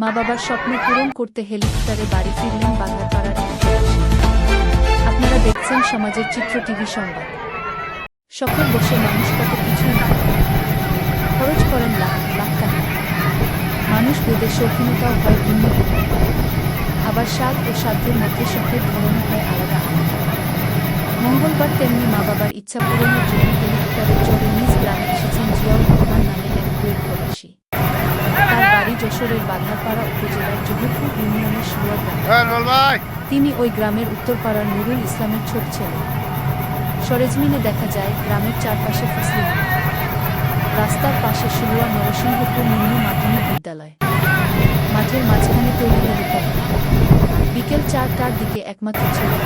মা বাবার স্বপ্ন পূরণ করতে হেলিকপ্টারে বাড়ি ফিরলেন বাঘারপাড়ার আপনারা দেখছেন সমাজের চিত্র টিভি সংবাদ। সকল বসে মানুষ কত কিছুই না খরচ করেন লাখ লাখ টাকা। মানুষ বেদে শৌখিনতাও হয় ভিন্ন আবার স্বাদ ও সাধ্যের মধ্যে শখের ধরন হয় আলাদা মঙ্গলবার তেমনি মা বাবার ইচ্ছা পূরণের জন্য হেলিকপ্টারে চড়ে যশোরের উপজেলার জহুরপুর ইউনিয়নের সুয়ার তিনি ওই গ্রামের উত্তরপাড়ার নুরুল ইসলামের ছোট ছেলে। সরেজমিনে দেখা যায় গ্রামের চারপাশে ফসলি রাস্তার পাশে শুরুয়া নরসিংহপুর নিম্ন মাধ্যমিক বিদ্যালয়। মাঠের মাঝখানে তৈরি হেলিপ্যাড বিকেল চারটার দিকে একমাত্র ছেলে।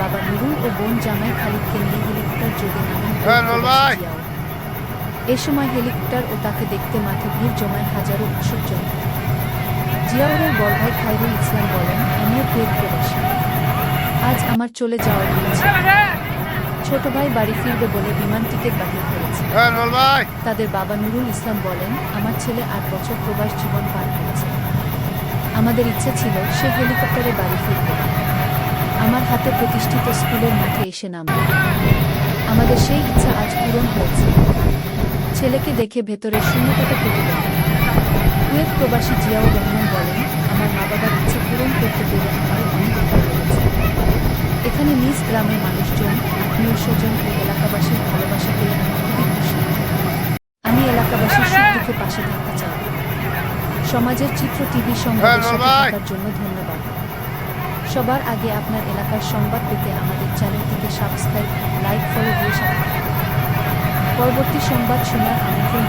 বাবা নুরুল ও বোন জামাই খালিদকে নিয়ে হেলিকপ্টার যোগে নামেন। এ সময় হেলিকপ্টার ও তাকে দেখতে মাঠে ভিড় জমায় হাজারো জনতা জিয়াউরের বড় ভাই খায়রুল ইসলাম বলেন আমিও কুয়েত প্রবাসী আজ আমার চলে যাওয়ার দিন ছোট ভাই বাড়ি ফিরবে বলে বিমান টিকিট বাতিল করেছে। হ্যাঁ তাদের বাবা নুরুল ইসলাম বলেন আমার ছেলে আট বছর প্রবাস জীবন পার করেছে। আমাদের ইচ্ছে ছিল সে হেলিকপ্টারে বাড়ি ফিরবে। আমার হাতে প্রতিষ্ঠিত স্কুলের মাঠে এসে নামবে। আমাদের সেই ইচ্ছা আজ পূরণ হয়েছে। ছেলেকে দেখে ভেতরের শূন্যতাটা কেটে গেল। প্রবাসী জিয়াউর রহমান বলেন আমার মা বাবার ইচ্ছে পূরণ করতে পেরে আমার অনেক লেগেছে। এখানে নিজ গ্রামের মানুষজন আত্মীয় স্বজন ও এলাকাবাসীর ভালোবাসা পেয়ে আমি খুবই খুশি। আমি এলাকাবাসীর সুখ দুঃখে পাশে থাকতে চাই। সমাজের চিত্র টিভি সংবাদের হ্যাঁ, সাথে থাকার জন্য ধন্যবাদ। সবার আগে আপনার এলাকার সংবাদ পেতে আমাদের চ্যানেলটিকে সাবস্ক্রাইব লাইক ফলো দিয়ে সাথে পরবর্তী সংবাদ শোনার আমন্ত্রণ